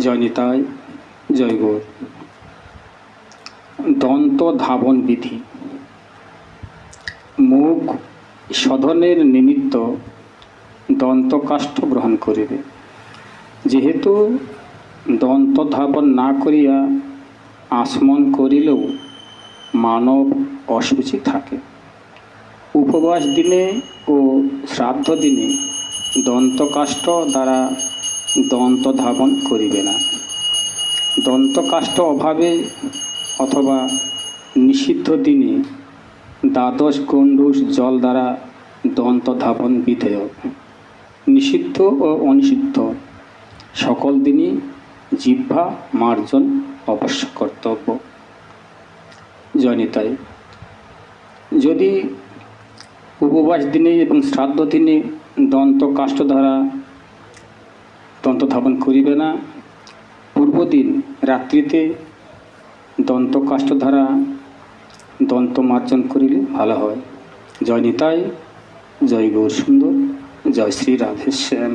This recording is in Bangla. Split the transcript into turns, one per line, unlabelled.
জয় নিতাই, জয় গৌর। দন্ত ধাবন বিধি। মুখ শোধনের নিমিত্ত দন্তকাষ্ঠ গ্রহণ করিবে। যেহেতু দন্ত ধাবন না করিয়া আসমন করিলেও মানব অসুচি থাকে। উপবাস দিনে ও শ্রাদ্ধ দিনে দন্তকাষ্ঠ দ্বারা দন্ত ধাবন করিবে না। দন্তকাষ্ঠ অভাবে অথবা নিষিদ্ধ দিনে দ্বাদশ গণ্ডূষ জল দ্বারা দন্ত ধাবন বিধেয় নিষিদ্ধ ও অনিষিদ্ধ সকল দিনই জিহ্বা মার্জন অবশ্য কর্তব্য। জয়নিতাই, যদি উপবাস দিনে এবং শ্রাদ্ধ দিনে দন্ত কাষ্ঠ দ্বারা দন্ত ধাবন করিবে না। পূর্বদিন রাত্রিতে দন্ত কাষ্ট দ্বারা দন্ত মার্জন করিলে ভালো হয়। জয় নিতাই, জয় গৌর সুন্দর জয় শ্রী রাধেশ্যাম।